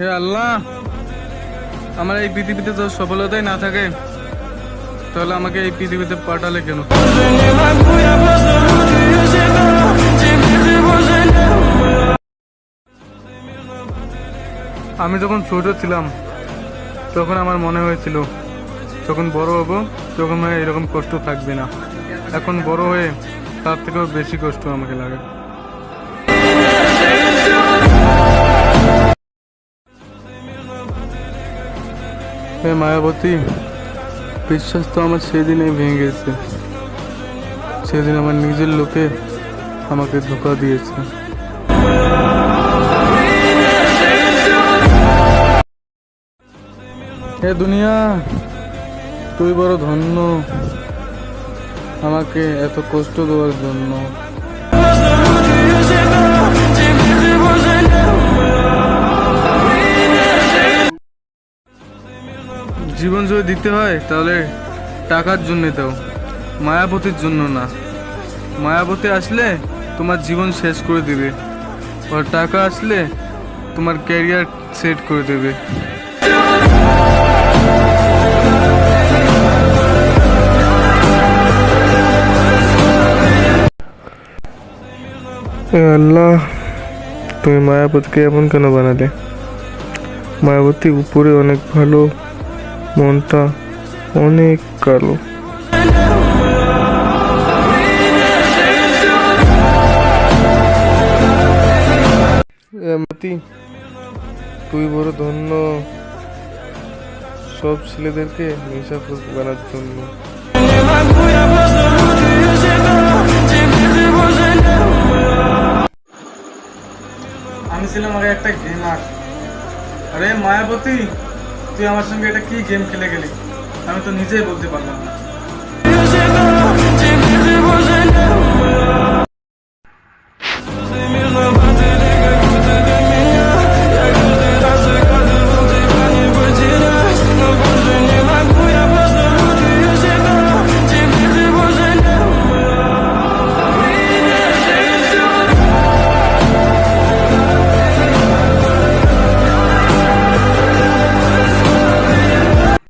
হে আল্লাহ, আমার এই পৃথিবীতে তো সফলতাই না থাকে, তাহলে আমাকে এই পৃথিবীতে পাঠালে কেন? আমি যখন ছোট ছিলাম, তখন আমার মনে হয়েছিল, যখন বড় হব, তখন হয় এরকম কষ্ট থাকবে না। এখন বড় হয়ে তার থেকেও বেশি কষ্ট আমাকে লাগে। হে মায়াবতী, বিশ্বাস তো আমার সেদিনই ভেঙে গেছে। সেদিন আমার নিজের লোকে আমাকে ধোকা দিয়েছে। হে দুনিয়া, তুই বড় ধন্য। আমাকে এত কষ্ট দেওয়ার জন্য। জীবন যদি দিতে হয়, তাহলে টাকার জন্য দাও মায়াবতীর জন্য না। মায়াবতী আসলে তোমার জীবন শেষ করে দেবে। আর টাকা আসলে তোমার ক্যারিয়ার সেট করে দেবে। আল্লাহ, তুমি মায়াবতীকে এমন কেন বানালে? মায়াবতী উপরে অনেক ভালো মনটা অনেক কালো। মতি তুই বড় ধন্য। সব ছেলেদেরকে নেশা বানার জন্য। আমি ছিলাম আগে একটা গেমার। আরে মায়াবতী! তুই আমার সঙ্গে এটা কি গেম খেলে গেলি? আমি তো নিজেই বলতে পারলাম না।